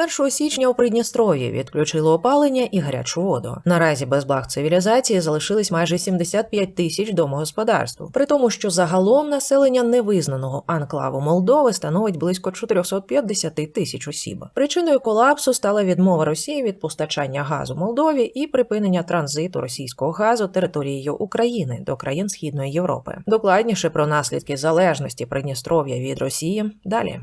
1 січня у Придністров'ї відключили опалення і гарячу воду. Наразі без благ цивілізації залишились майже 75 тисяч домогосподарств, при тому, що загалом населення невизнаного анклаву Молдови становить близько 450 тисяч осіб. Причиною колапсу стала відмова Росії від постачання газу Молдові і припинення транзиту російського газу територією України до країн Східної Європи. Докладніше про наслідки залежності Придністров'я від Росії далі.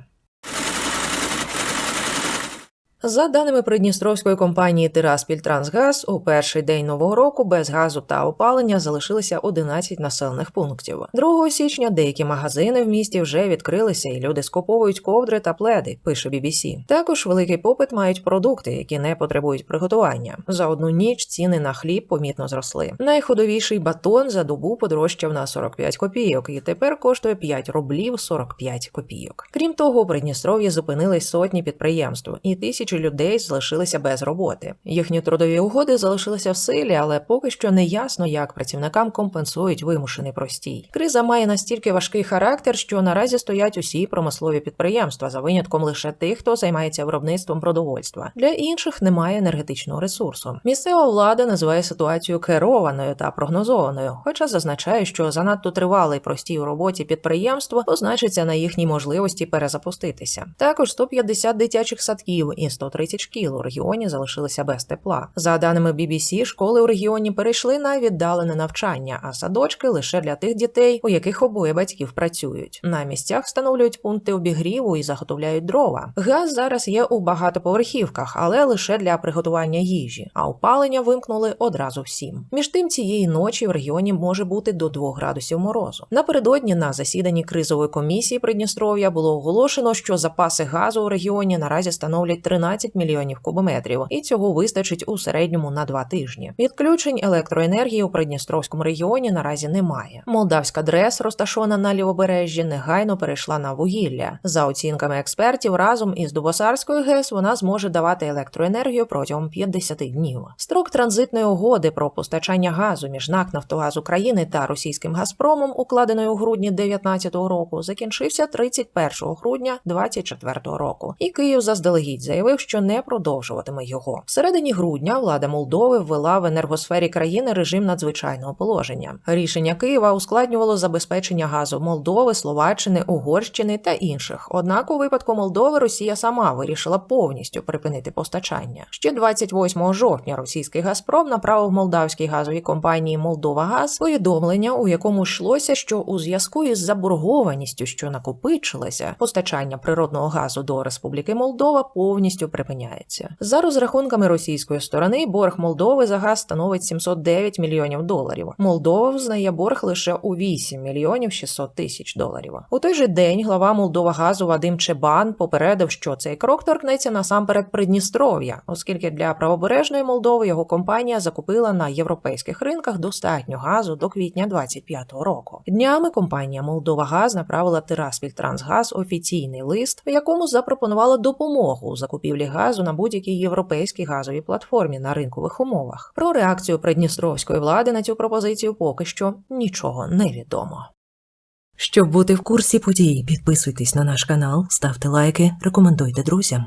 За даними придністровської компанії Тираспільтрансгаз, у перший день нового року без газу та опалення залишилися 11 населених пунктів. 2 січня деякі магазини в місті вже відкрилися, і люди скуповують ковдри та пледи. Пише BBC. Також великий попит мають продукти, які не потребують приготування. За одну ніч ціни на хліб помітно зросли. Найходовіший батон за добу подорожчав на 45 копійок, і тепер коштує 5 рублів 45 копійок. Крім того, у Придністров'ї зупинились сотні підприємств, і тисячі людей залишилися без роботи. Їхні трудові угоди залишилися в силі, але поки що не ясно, як працівникам компенсують вимушений простій. Криза має настільки важкий характер, що наразі стоять усі промислові підприємства за винятком лише тих, хто займається виробництвом продовольства. Для інших немає енергетичного ресурсу. Місцева влада називає ситуацію керованою та прогнозованою, хоча зазначає, що занадто тривалий простій у роботі підприємства позначиться на їхній можливості перезапуститися. Також 150 дитячих садків і 130 шкіл у регіоні залишилися без тепла. За даними BBC, школи у регіоні перейшли на віддалене навчання, а садочки лише для тих дітей, у яких обоє батьків працюють. На місцях встановлюють пункти обігріву і заготовляють дрова. Газ зараз є у багатоповерхівках, але лише для приготування їжі, а опалення вимкнули одразу всім. Між тим цієї ночі в регіоні може бути до 2 градусів морозу. Напередодні на засіданні кризової комісії Придністров'я було оголошено, що запаси газу у регіоні наразі становлять 13 мільйонів кубометрів, і цього вистачить у середньому на два тижні. Відключень електроенергії у Придністровському регіоні наразі немає. Молдавська дрес, розташована на лівобережжі, негайно перейшла на вугілля. За оцінками експертів, разом із Дубосарською ГЕС вона зможе давати електроенергію протягом 50 днів. Строк транзитної угоди про постачання газу між НАК «Нафтогаз України та російським Газпромом, укладеної у грудні 2019 року, закінчився 31 грудня 2024 року. І Київ заздалегідь заявив, що не продовжуватиме його. В середині грудня влада Молдови ввела в енергосфері країни режим надзвичайного положення. Рішення Києва ускладнювало забезпечення газу Молдови, Словаччини, Угорщини та інших. Однак, у випадку Молдови Росія сама вирішила повністю припинити постачання. Ще 28 жовтня російський Газпром направив молдавській газовій компанії Молдова Газ повідомлення, у якому йшлося, що у зв'язку із заборгованістю, що накопичилася, постачання природного газу до Республіки Молдова повністю припиняється. За розрахунками російської сторони, борг Молдови за газ становить 709 мільйонів доларів. Молдова взнає борг лише у 8 мільйонів 600 тисяч доларів. У той же день глава Молдова газу Вадим Чебан попередив, що цей крок торкнеться насамперед Придністров'я, оскільки для правобережної Молдови його компанія закупила на європейських ринках достатньо газу до квітня 25-го року. Днями компанія Молдова Газ направила Тираспільтрансгаз офіційний лист, в якому запропонувала допомогу у закупівлі газу на будь-якій європейській газовій платформі на ринкових умовах. Про реакцію придністровської влади на цю пропозицію поки що нічого не відомо. Щоб бути в курсі подій, підписуйтесь на наш канал, ставте лайки, рекомендуйте друзям.